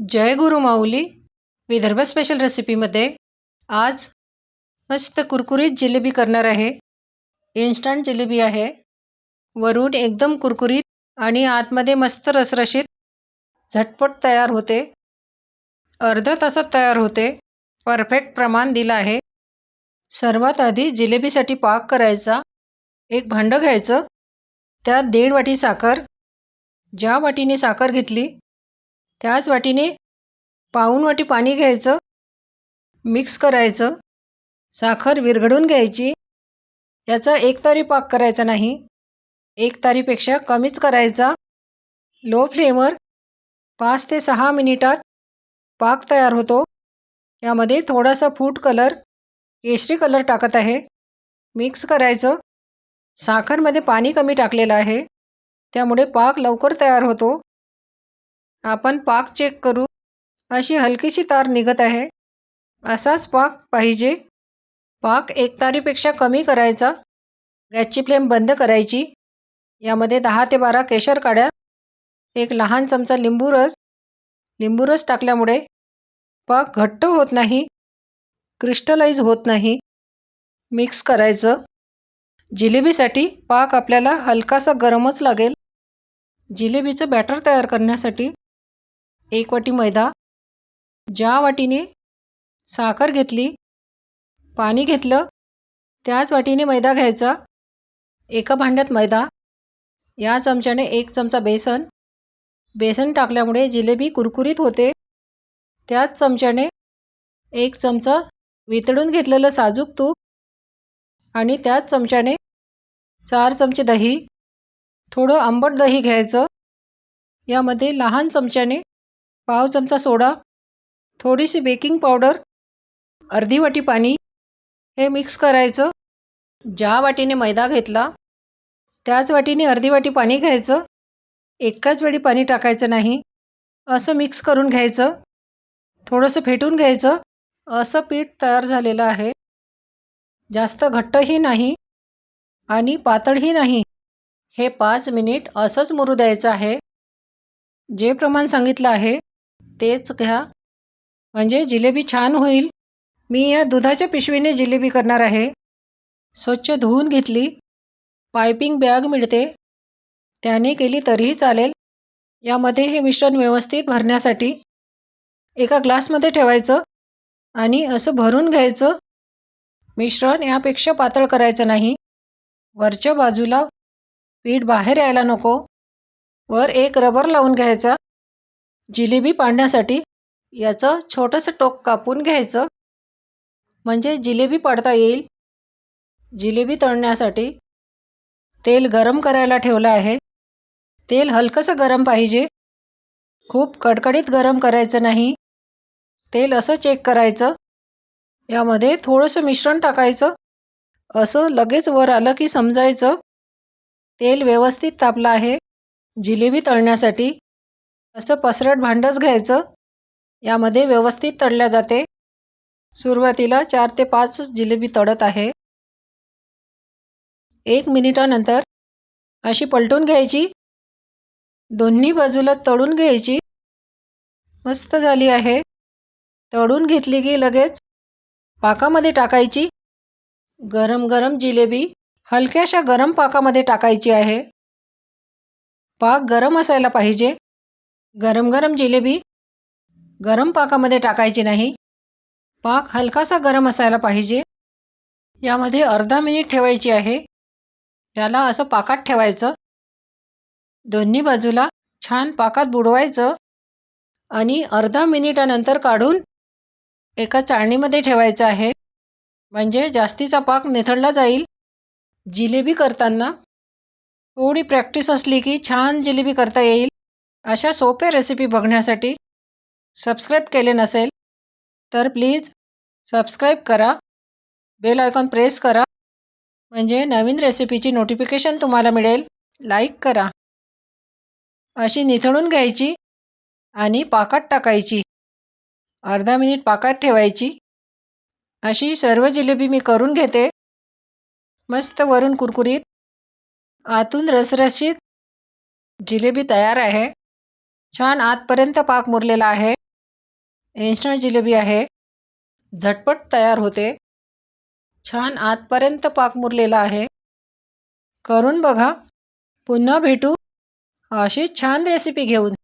जय गुरु माऊली. Vidarbha special रेसिपीमध्ये आज मस्त कुरकुरीत जिलेबी करणार आहे. इन्स्टंट जिलेबी आहे. वरून एकदम कुरकुरीत आणि आतमध्ये मस्त रसरशीत झटपट तयार होते. अर्ध्या तासात तयार होते. परफेक्ट प्रमाण दिलं आहे. सर्वात आधी जिलेबीसाठी पाक करायचा. एक भांडं घ्यायचं. त्यात दीड वाटी साखर. ज्या वाटीने साखर घेतली त्याच वाटीने पाऊण वाटी पाणी घ्यायचं मिक्स करायचं साखर विरघळून घ्यायची. याचा एक तारी पाक करायचा नाही एक तारीपेक्षा कमीच करायचा. लो फ्लेमवर पाच ते सहा मिनिटात पाक तयार होतो. यामध्ये थोडासा फूड कलर केशरी कलर टाकत आहे. मिक्स करायचं. साखरमध्ये पाणी कमी टाकलेलं आहे. त्यामुळे पाक लवकर तयार होतो. आपण पाक चेक करू. अशी हलकीशी तार निघत आहे. असाच पाक पाहिजे. पाक एक तारीपेक्षा कमी करायचा. गॅसची फ्लेम बंद करायची. यामध्ये दहा ते बारा केशर काड्या एक लहान चमचा लिंबू रस. लिंबू रस टाकल्यामुळे पाक घट्ट होत नाही. क्रिस्टलाइज होत नाही. मिक्स करायचं. जिलेबीसाठी पाक आपल्याला हलकासा गरमच लागेल. जिलेबीचं बॅटर तयार करण्यासाठी एक वाटी मैदा ज्या वाटीने साखर घेतली पाणी घेतलं त्याच वाटीने मैदा घ्यायचा. एका भांड्यात मैदा या चमच्याने एक चमचा बेसन. बेसन टाकल्यामुळे जिलेबी कुरकुरीत होते. त्याच चमच्याने एक चमचा वितळून घेतलेलं साजूक तूप आणि त्याच चमच्याने चार चमचे दही थोडं आंबट दही घ्यायचं. यामध्ये लहान चमच्याने पाव चमचा सोडा थोडीशी बेकिंग पावडर अर्धी वाटी पाणी हे मिक्स करायचं. ज्या वाटीने मैदा घेतला त्याच वाटीने अर्धी वाटी पाणी घ्यायचं. एकाच वेळी पाणी टाकायचं नाही. असं मिक्स करून घ्यायचं. थोडंसं फेटून घ्यायचं. असं पीठ तयार झालेलं आहे. जास्त घट्टही नाही आणि पातळही नाही. हे पाच मिनिट असंच मुरू द्यायचं आहे. जे प्रमाण सांगितलं आहे तेच घ्या. म्हणजे जिलेबी छान होईल. मी या दुधाच्या पिशवीने जिलेबी करणार आहे. स्वच्छ धुवून घेतली. पायपिंग बॅग मिळते. त्याने केली तरीही चालेल. यामध्ये हे मिश्रण व्यवस्थित भरण्यासाठी एका ग्लासमध्ये ठेवायचं आणि असं भरून घ्यायचं. मिश्रण यापेक्षा पातळ करायचं नाही. वरच्या बाजूला पीठ बाहेर यायला नको. वर एक रबर लावून घ्यायचा. जिलेबी पाडण्यासाठी याचं छोटंसं टोक कापून घ्यायचं. म्हणजे जिलेबी पाडता येईल. जिलेबी तळण्यासाठी तेल गरम करायला ठेवलं आहे. तेल हलकंसं गरम पाहिजे. खूप कडकडीत गरम करायचं नाही. तेल असं चेक करायचं. यामध्ये थोडंसं मिश्रण टाकायचं. असं लगेच वर आलं की समजायचं. तेल व्यवस्थित तापलं आहे. जिलेबी तळण्यासाठी असं पसरट भांडंच घ्यायचं. यामध्ये व्यवस्थित तळल्या जाते. सुरुवातीला चार ते पाच जिलेबी तळत आहे. एक मिनिटानंतर अशी पलटून घ्यायची. दोन्ही बाजूला तळून घ्यायची. मस्त झाली आहे. तळून घेतली की लगेच पाकामध्ये टाकायची. गरम गरम जिलेबी हलक्याशा गरम पाकामध्ये टाकायची आहे. पाक गरम असायला पाहिजे. गरम गरम जिलेबी. गरम पाकामध्ये टाकायची नाही. पाक हलकासा गरम असायला पाहिजे. यामध्ये अर्धा मिनिट ठेवायची आहे. याला असं पाकात ठेवायचं. दोन्ही बाजूला छान पाकात बुडवायचं आणि अर्धा मिनिटानंतर काढून एका चाळणीमध्ये ठेवायचं आहे. म्हणजे जास्तीचा पाक निथळला जाईल. जिलेबी करताना थोडी प्रॅक्टिस असली की छान जिलेबी करता येईल. अशा सोप्या रेसिपी बघण्यासाठी सबस्क्राईब केले नसेल तर प्लीज सबस्क्राईब करा. बेल आयकॉन प्रेस करा. म्हणजे नवीन रेसिपीची नोटिफिकेशन तुम्हाला मिळेल लाईक करा. अशी निथळून घ्यायची आणि पाकात टाकायची. अर्धा मिनिट पाकात ठेवायची. अशी सर्व जिलेबी मी करून घेते. मस्त वरून कुरकुरीत आतून रसरशीत जिलेबी तयार आहे. छान आतपर्यंत पाक मुरलेला आहे. इन्स्टंट जिलेबी आहे. झटपट तयार होते. छान आतपर्यंत पाक मुरलेला आहे. करून बघा. पुन्हा भेटू. अशी छान रेसिपी घेऊन.